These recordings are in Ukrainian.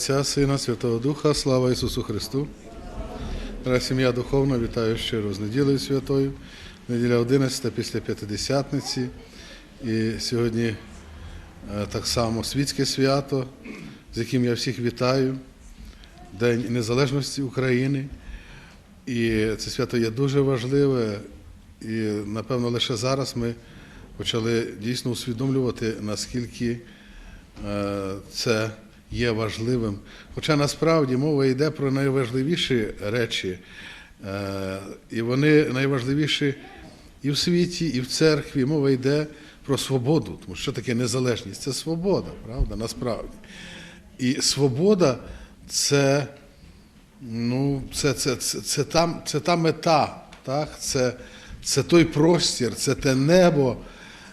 Отця, Сина, Святого Духа, слава Ісусу Христу. Сім'я духовна, вітаю щиро з неділею святою. Неділя 11 після П'ятидесятниці. І сьогодні е, так само світське свято, з яким я всіх вітаю, День Незалежності України. І це свято є дуже важливе, і напевно лише зараз ми почали дійсно усвідомлювати, наскільки е, це є важливим. Хоча насправді мова йде про найважливіші речі, е, і вони найважливіші і в світі, і в церкві. Мова йде про свободу, тому що таке незалежність це свобода, правда, насправді. І свобода це. Ну, це, це, це, це, там, це та мета, так? Це, це той простір, це те небо,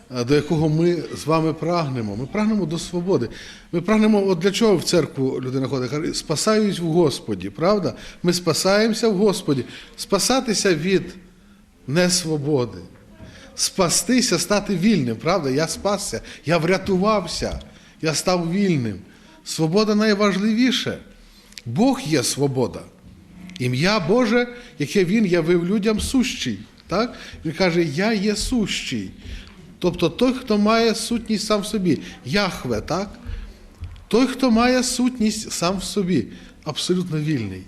до якого ми з вами прагнемо. Ми прагнемо до свободи. Ми прагнемо, от для чого в церкву людина ходить? Спасаюсь в Господі, правда? Ми спасаємося в Господі. Спасатися від несвободи. Спастися, стати вільним, правда? Я спасся, я врятувався, я став вільним. Свобода найважливіше. Бог є свобода. Ім'я Боже, яке Він явив людям сущий. Так? Він каже, Я є сущий. Тобто той, хто має сутність сам в собі. Яхве, так? Той, хто має сутність сам в собі, абсолютно вільний.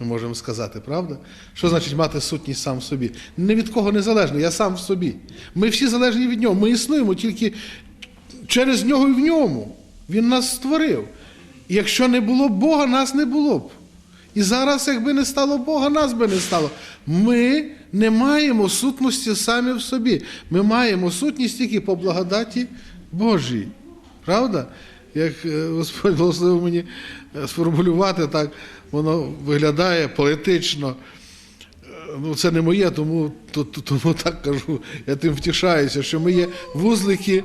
Ми можемо сказати, правда? Що значить мати сутність сам в собі? Не від кого не залежний, я сам в собі. Ми всі залежні від нього. Ми існуємо тільки через нього і в ньому. Він нас створив. І якщо не було б Бога, нас не було б. І зараз, якби не стало Бога, нас би не стало. Ми не маємо сутності самі в собі. Ми маємо сутність тільки по благодаті Божій. Правда? Як е, Господь благословив мені е, сформулювати так, воно виглядає поетично. Е, Ну, це не моє, тому, то- то- тому так кажу. Я тим втішаюся, що ми є вузлики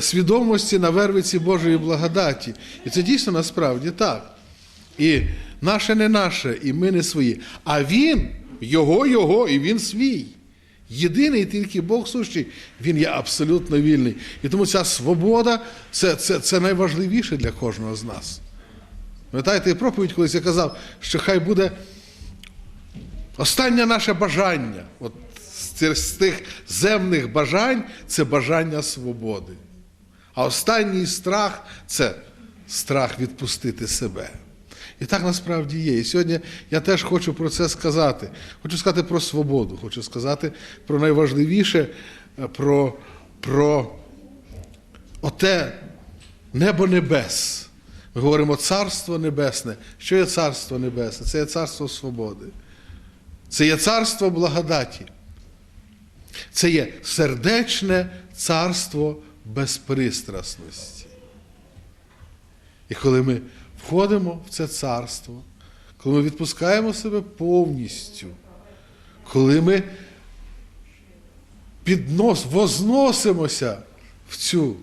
свідомості на вервиці Божої благодаті. І це дійсно насправді так. І наше не наше, і ми не свої. А він, його, його, і він свій. Єдиний тільки Бог сущий, він є абсолютно вільний. І тому ця свобода це, це, це найважливіше для кожного з нас. Пам'ятаєте, проповідь колись я казав, що хай буде останнє наше бажання. От з тих земних бажань це бажання свободи. А останній страх це страх відпустити себе. І так насправді є. І сьогодні я теж хочу про це сказати. Хочу сказати про свободу, хочу сказати про найважливіше, е, про, про оте небо небес. Ми говоримо царство небесне. Що є царство небесне? Це є царство свободи. Це є царство благодаті. Це є сердечне царство безпристрасності. І коли ми входимо в це царство, коли ми відпускаємо себе повністю, коли ми піднос, возносимося в цю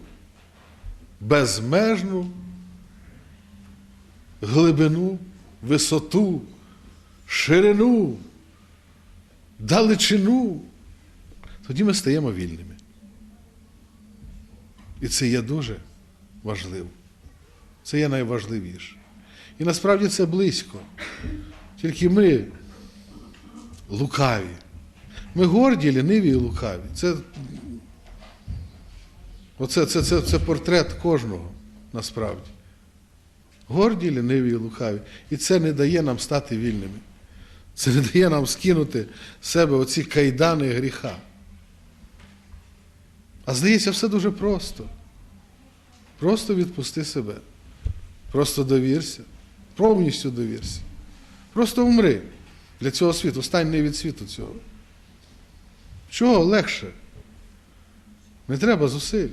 безмежну глибину, висоту, ширину, далечину, тоді ми стаємо вільними. І це є дуже важливо. Це є найважливіше. І насправді це близько. Тільки ми лукаві. Ми горді, ліниві і лукаві. Це, оце, це, це, це портрет кожного насправді. Горді, ліниві і лукаві. І це не дає нам стати вільними. Це не дає нам скинути з себе оці кайдани гріха. А здається, все дуже просто. Просто відпусти себе. Просто довірся. Повністю довірся. Просто умри для цього світу. Стань не від світу цього. Чого легше? Не треба зусиль.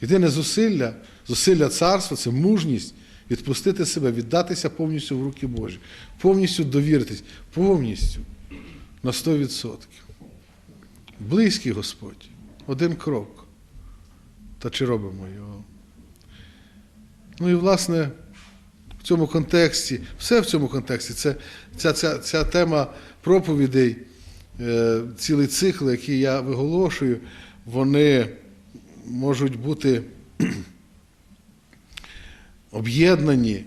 Єдине зусилля, зусилля царства це мужність відпустити себе, віддатися повністю в руки Божі, повністю довіритись, повністю на 100%. Близький Господь, один крок. Та чи робимо його? Ну і власне в цьому контексті, все в цьому контексті, це, ця, ця, ця тема проповідей, е, цілий цикл, який я виголошую, вони можуть бути об'єднані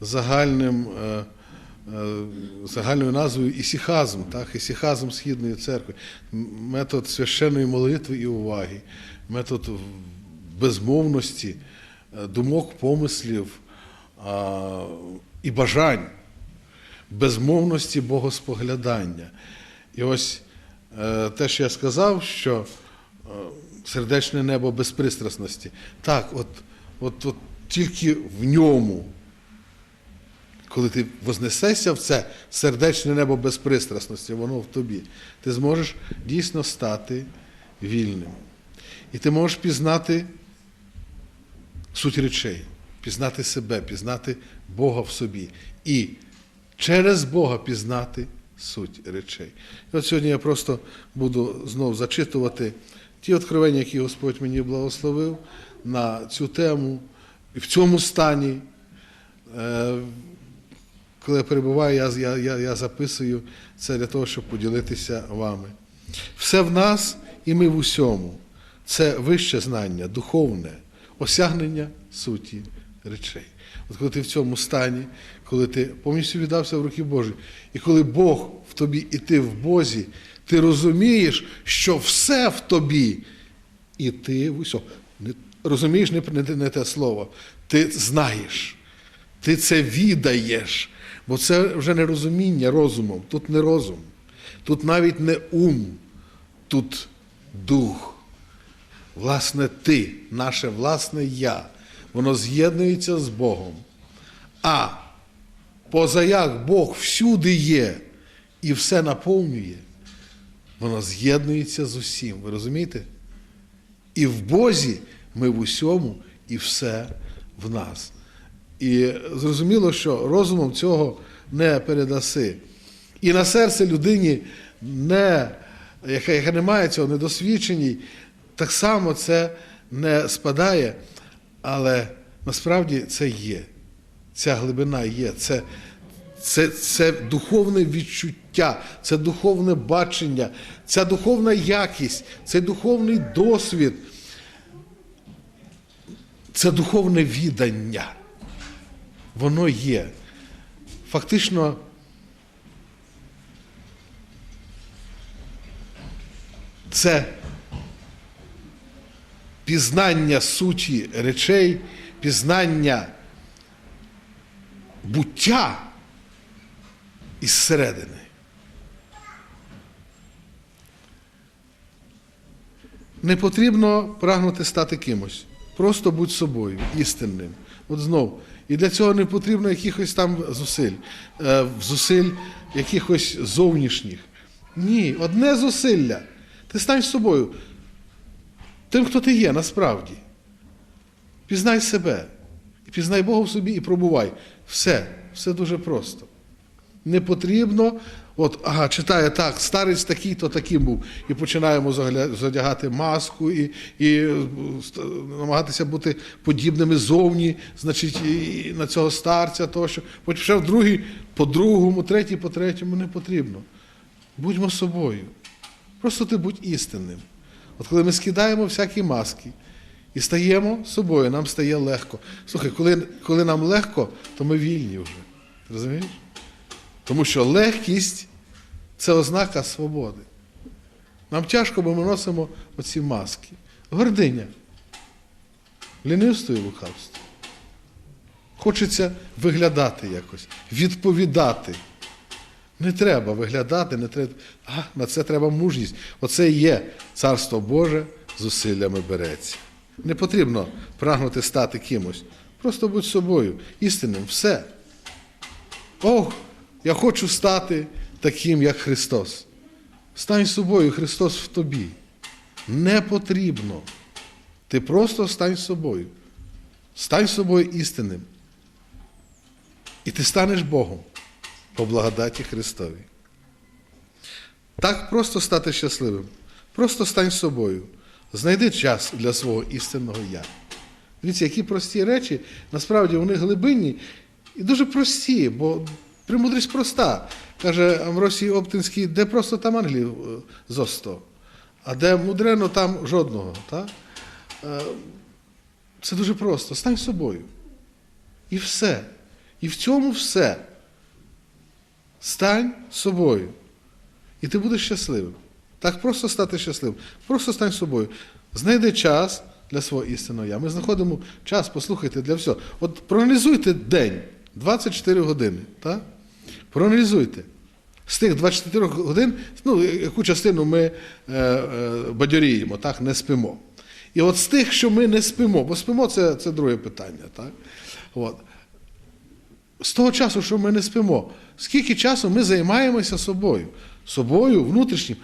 загальним, е, е, загальною назвою ісіхазм, так? ісіхазм Східної церкви, метод священної молитви і уваги, метод безмовності, думок, помислів і бажань, безмовності богоспоглядання. І ось е, те, що я сказав, що е, сердечне небо безпристрасності. Так, от, от, от тільки в ньому, коли ти вознесешся в це сердечне небо безпристрасності, воно в тобі, ти зможеш дійсно стати вільним. І ти можеш пізнати суть речей, пізнати себе, пізнати Бога в собі. І через Бога пізнати суть речей. І от сьогодні я просто буду знов зачитувати ті откровення, які Господь мені благословив на цю тему. І в цьому стані, е, коли я перебуваю, я, я, я, я записую це для того, щоб поділитися вами. Все в нас і ми в усьому. Це вище знання, духовне, осягнення суті речей. От коли ти в цьому стані, коли ти повністю віддався в руки Божі, і коли Бог в тобі і ти в Бозі, ти розумієш, що все в тобі, і ти в усьому. Розумієш не, не, не те слово. Ти знаєш, ти це відаєш, бо це вже не розуміння розумом, тут не розум, тут навіть не ум, тут дух. Власне, ти, наше власне я, воно з'єднується з Богом. А позаяк Бог всюди є і все наповнює, воно з'єднується з усім. Ви розумієте? І в Бозі ми в усьому, і все в нас. І зрозуміло, що розумом цього не передаси. І на серце людині, не, яка, яка не має цього, недосвідченій, так само це не спадає, але насправді це є. Ця глибина є. Це, це, це духовне відчуття, це духовне бачення, ця духовна якість, це духовний досвід, це духовне віддання. Воно є. Фактично, це пізнання суті речей, пізнання буття із середини. Не потрібно прагнути стати кимось. Просто будь собою, істинним. От знов. І для цього не потрібно якихось там зусиль, е, зусиль якихось зовнішніх. Ні, одне зусилля. Ти стань собою. Тим, хто ти є, насправді. Пізнай себе. Пізнай Бога в собі і пробувай. Все, все дуже просто. Не потрібно, от, ага, читає так, старець такий-то таким був. І починаємо задягати маску і, і намагатися бути подібними зовні, значить, і на цього старця тощо. Потім ще в другий, по другому, третій, по третьому не потрібно. Будьмо собою. Просто ти будь істинним. От коли ми скидаємо всякі маски і стаємо собою, нам стає легко. Слухай, коли, коли нам легко, то ми вільні вже. Розумієш? Тому що легкість це ознака свободи. Нам тяжко, бо ми носимо оці маски. Гординя. Лінивство і лукавство. Хочеться виглядати якось, відповідати. Не треба виглядати, не треба. А, на це треба мужність. Оце і є царство Боже зусиллями береться. Не потрібно прагнути стати кимось. Просто будь собою, істинним, все. Ох, я хочу стати таким, як Христос. Стань собою, Христос в тобі. Не потрібно. Ти просто стань собою. Стань собою істинним. І ти станеш Богом по благодаті Христовій. Так просто стати щасливим. Просто стань собою. Знайди час для свого істинного я. Дивіться, які прості речі, насправді вони глибинні і дуже прості, бо премудрість проста. Каже Амросій Оптинський, де просто там ангелів е, зо а де мудрено, там жодного. Так? Е, Це дуже просто. Стань собою. І все. І в цьому все. Стань собою. І ти будеш щасливим. Так просто стати щасливим. Просто стань собою. Знайди час для свого істинного я. Ми знаходимо час, послухайте, для всього. От проаналізуйте день, 24 години. Так? Проаналізуйте. З тих 24 годин, ну, яку частину ми е, е, бадьоріємо, так, не спимо. І от з тих, що ми не спимо, бо спимо це, це друге питання. Так? От. З того часу, що ми не спимо, скільки часу ми займаємося собою, собою внутрішнім,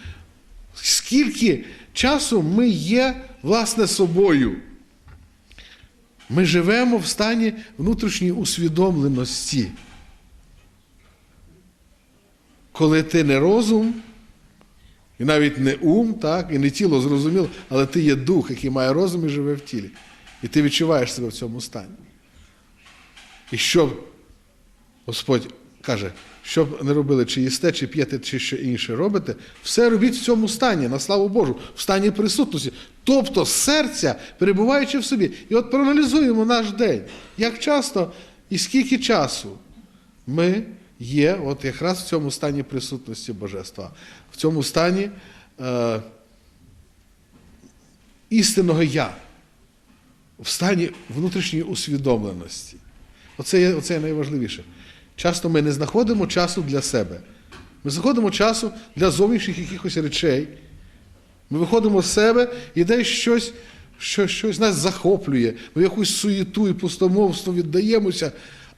скільки часу ми є, власне, собою. Ми живемо в стані внутрішньої усвідомленості. Коли ти не розум, і навіть не ум, так, і не тіло зрозуміло, але ти є дух, який має розум і живе в тілі. І ти відчуваєш себе в цьому стані. І що Господь каже, що б не робили, чи їсте, чи п'єте, чи що інше робите, все робіть в цьому стані, на славу Божу, в стані присутності. Тобто серця, перебуваючи в собі. І от проаналізуємо наш день. Як часто і скільки часу ми є от якраз в цьому стані присутності Божества, в цьому стані е, істинного я, в стані внутрішньої усвідомленості. Оце є, оце є найважливіше. Часто ми не знаходимо часу для себе. Ми знаходимо часу для зовнішніх якихось речей. Ми виходимо з себе і десь щось, що, щось нас захоплює, ми якусь суєту і пустомовство віддаємося,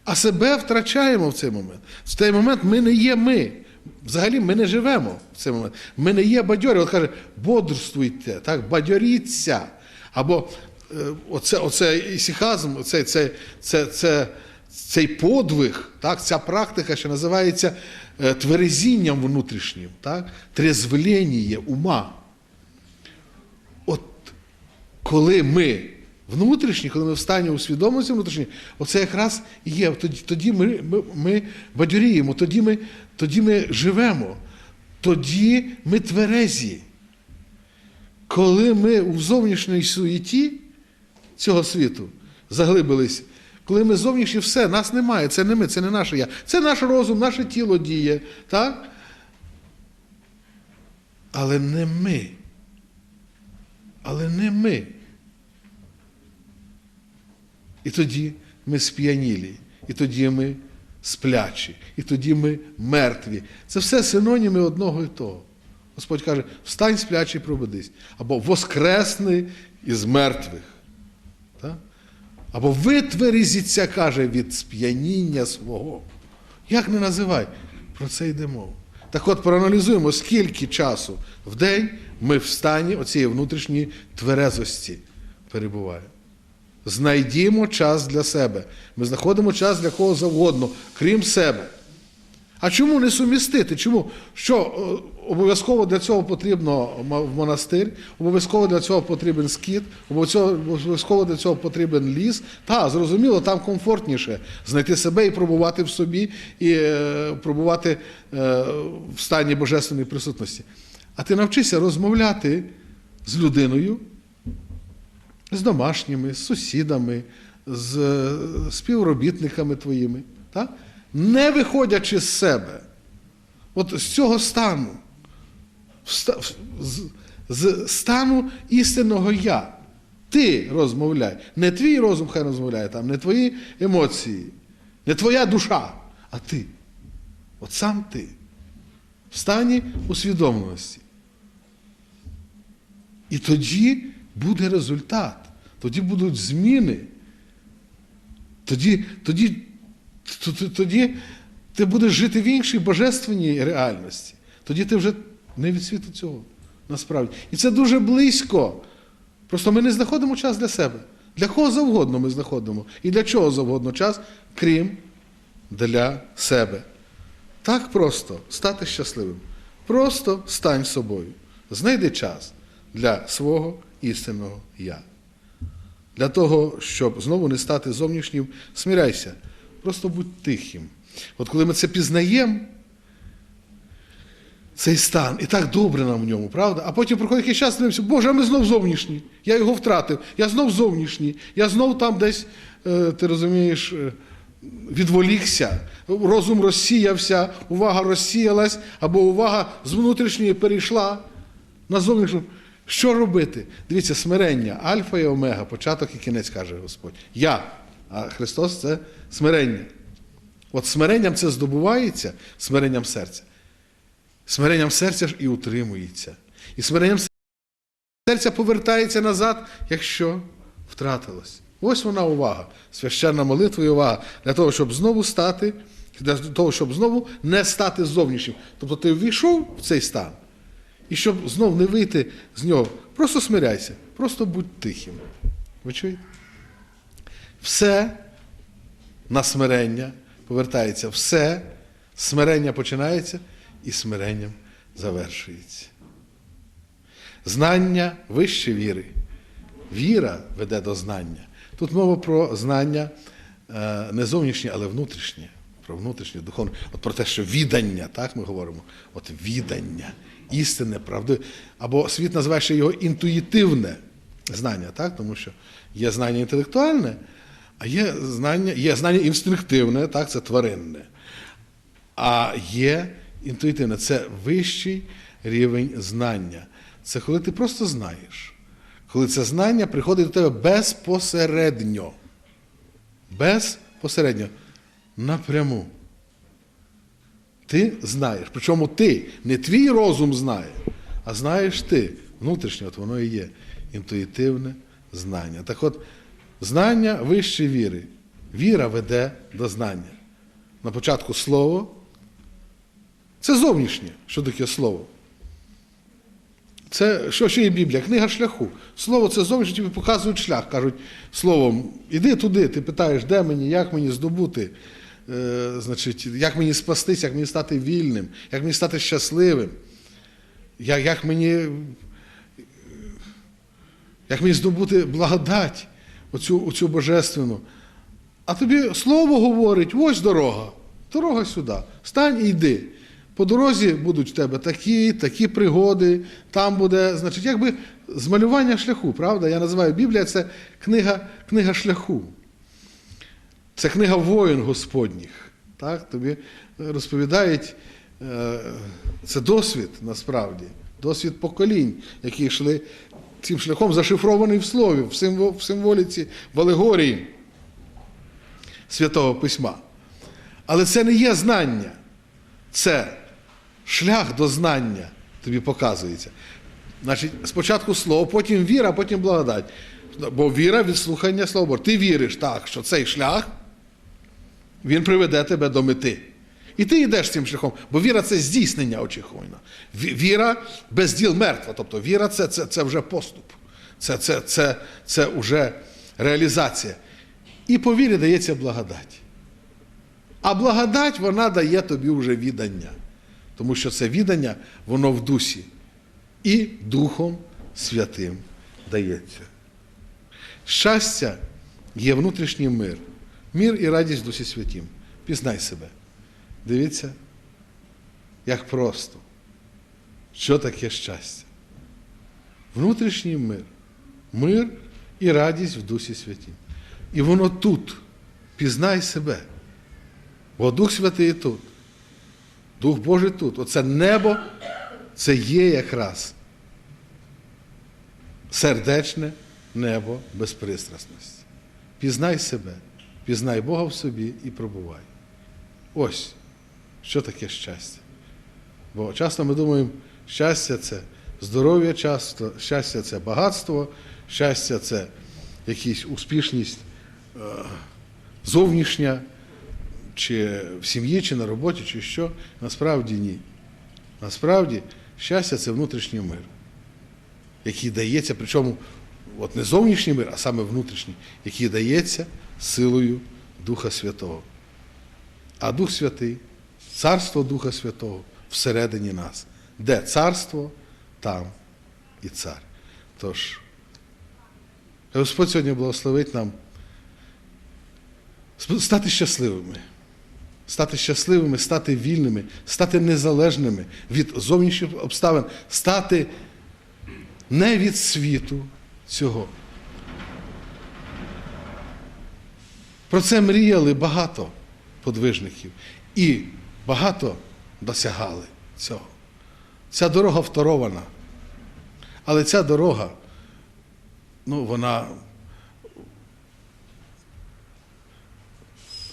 а себе втрачаємо в цей момент. В цей момент ми не є ми. Взагалі ми не живемо в цей момент. Ми не є бадьорі. От каже, бодрствуйте, так, бадьоріться. Або е, оце, оце ісіхазм, оце, це, це, це, цей подвиг, так, ця практика, що називається е, тверезінням внутрішнім, так, трезвлення ума. От коли ми внутрішні, коли ми в стані усвідомленості внутрішній, оце якраз і є. Тоді, тоді ми, ми, ми бадьоріємо, тоді ми, тоді ми живемо, тоді ми тверезі. Коли ми у зовнішній суєті цього світу заглибились, коли ми зовнішні все, нас немає, це не ми, це не наше я. Це наш розум, наше тіло діє. так? Але не ми. Але не ми. І тоді ми сп'янілі, і тоді ми сплячі, і тоді ми мертві. Це все синоніми одного і того. Господь каже, встань сплячий, пробудись. Або воскресни із мертвих. Або витверезіться, каже, від сп'яніння свого. Як не називай, про це йде мова. Так от проаналізуємо, скільки часу в день ми в стані оцієї внутрішньої тверезості перебуваємо. Знайдімо час для себе. Ми знаходимо час для кого завгодно, крім себе. А чому не сумістити? Чому? Що е, обов'язково для цього потрібно монастир, обов'язково для цього потрібен скіт, обов'язково для цього потрібен ліс. Та, зрозуміло, там комфортніше знайти себе і пробувати в собі, і е, пробувати е, в стані божественної присутності. А ти навчися розмовляти з людиною, з домашніми, з сусідами, з е, співробітниками твоїми, так? не виходячи з себе, от з цього стану, з, стану істинного я. Ти розмовляй. Не твій розум хай розмовляє там, не твої емоції, не твоя душа, а ти. От сам ти. В стані усвідомленості. І тоді буде результат, тоді будуть зміни. Тоді, тоді, тоді ти будеш жити в іншій божественній реальності. Тоді ти вже не від світу цього. Насправді. І це дуже близько. Просто ми не знаходимо час для себе. Для кого завгодно ми знаходимо. І для чого завгодно час, крім для себе. Так просто стати щасливим. Просто стань собою. Знайди час для свого істинного я. Для того, щоб знову не стати зовнішнім, сміряйся. Просто будь тихим. От коли ми це пізнаємо, цей стан, і так добре нам в ньому, правда? А потім проходить якийсь час, дивимося, Боже, а ми знов зовнішні. Я його втратив, я знов зовнішній, я знов там десь, е, ти розумієш, е, відволікся, розум розсіявся, увага розсіялась, або увага з внутрішньої перейшла на зовнішню. Що робити? Дивіться, смирення, альфа і омега, початок і кінець, каже Господь. Я. А Христос це смирення. От смиренням це здобувається, смиренням серця. Смиренням серця ж і утримується. І смиренням серця повертається назад, якщо втратилось. Ось вона увага. Священна молитва і увага для того, щоб знову стати, для того, щоб знову не стати зовнішнім. Тобто ти ввійшов в цей стан, і щоб знов не вийти з нього, просто смиряйся, просто будь тихим. Ви чуєте? Все на смирення повертається, все смирення починається і смиренням завершується. Знання вище віри. Віра веде до знання. Тут мова про знання е, не зовнішнє, але внутрішнє. Про внутрішнє, духовне. От про те, що відання, так ми говоримо. От відання, істинне, правди. Або світ називає ще його інтуїтивне знання, так? тому що є знання інтелектуальне, а є знання, є знання інстинктивне, так? це тваринне. А є інтуїтивне це вищий рівень знання. Це коли ти просто знаєш. Коли це знання приходить до тебе безпосередньо. Безпосередньо. Напряму. Ти знаєш. Причому ти, не твій розум знає, а знаєш ти. Внутрішнє, от воно і є інтуїтивне знання. Так от, знання вище віри. Віра веде до знання. На початку слово. Це зовнішнє, що таке слово. Це що ще є Біблія? Книга шляху. Слово це зовнішнє тобі показують шлях. Кажуть словом, іди туди, ти питаєш, де мені, як мені здобути, е, значить, як мені спастись, як мені стати вільним, як мені стати щасливим, як, як мені. Як мені здобути благодать, оцю, оцю божественну. А тобі слово говорить, ось дорога, дорога сюди. Стань і йди. По дорозі будуть в тебе такі, такі пригоди, там буде, значить, якби змалювання шляху, правда? Я називаю Біблія це книга, книга шляху. Це книга воїн Господніх. Так? Тобі розповідають, е, це досвід насправді, досвід поколінь, які йшли цим шляхом, зашифрований в слові, в в символіці, в алегорії Святого Письма. Але це не є знання. Це шлях до знання тобі показується. Значить, спочатку слово, потім віра, потім благодать. Бо віра від слухання слова Божого. Ти віриш так, що цей шлях він приведе тебе до мети. І ти йдеш цим шляхом, бо віра це здійснення очікування. Ві- Віра без діл мертва. Тобто віра це, це, це вже поступ, це, це, це, це вже реалізація. І по вірі дається благодать. А благодать вона дає тобі вже відання. Тому що це відання, воно в дусі. І Духом Святим дається. Щастя є внутрішній мир. Мир і радість в Дусі Святім. Пізнай себе. Дивіться, як просто. Що таке щастя? Внутрішній мир. Мир і радість в Дусі Святім. І воно тут. Пізнай себе. Бо Дух Святий тут. Дух Божий тут. Оце небо, це є якраз сердечне небо безпристрасності. Пізнай себе, пізнай Бога в собі і пробувай. Ось що таке щастя. Бо часто ми думаємо, щастя це здоров'я, часто, щастя це багатство, щастя це якась успішність е, зовнішня, чи в сім'ї, чи на роботі, чи що. Насправді ні. Насправді щастя це внутрішній мир, який дається, причому от не зовнішній мир, а саме внутрішній, який дається силою Духа Святого. А Дух Святий, царство Духа Святого всередині нас. Де царство, там і цар. Тож, Господь сьогодні благословить нам стати щасливими. Стати щасливими, стати вільними, стати незалежними від зовнішніх обставин, стати не від світу цього, Про це мріяли багато подвижників і багато досягали цього. Ця дорога вторована. Але ця дорога, ну, вона,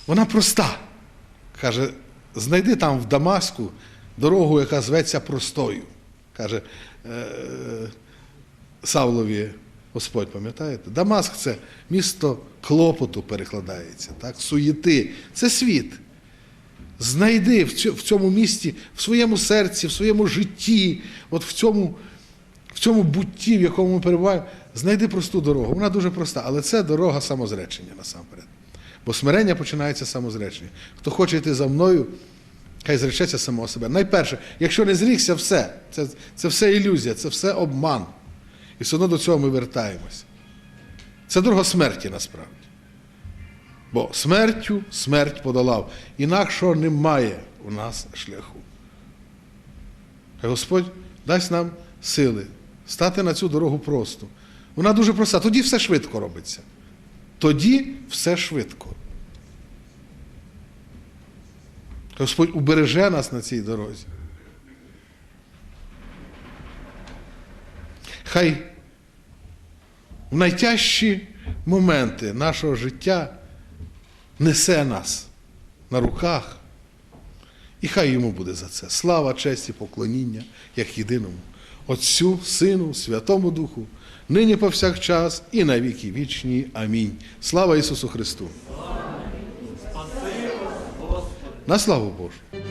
вона проста. Каже, знайди там в Дамаску дорогу, яка зветься простою. Каже е, Савлові Господь, пам'ятаєте? Дамаск це місто клопоту перекладається, так? суєти. Це світ. Знайди в в цьому місті, в своєму серці, в своєму житті, от в цьому, в цьому бутті, в якому ми перебуваємо, знайди просту дорогу. Вона дуже проста, але це дорога самозречення насамперед. Бо смирення починається самозречення. Хто хоче йти за мною, хай зречеться самого себе. Найперше, якщо не зрікся, все. Це, це все ілюзія, це все обман. І все одно до цього ми вертаємось. Це дорога смерті насправді. Бо смертю смерть подолав. Інакшого немає у нас шляху. Хай Господь дасть нам сили стати на цю дорогу просто. Вона дуже проста. Тоді все швидко робиться. Тоді все швидко. Хай Господь убереже нас на цій дорозі. Хай в найтяжчі моменти нашого життя несе нас на руках. І хай йому буде за це слава, честь і поклоніння, як єдиному Отцю, Сину, Святому Духу, нині повсякчас і на віки вічні. Амінь. Слава Ісусу Христу! На славу Божу!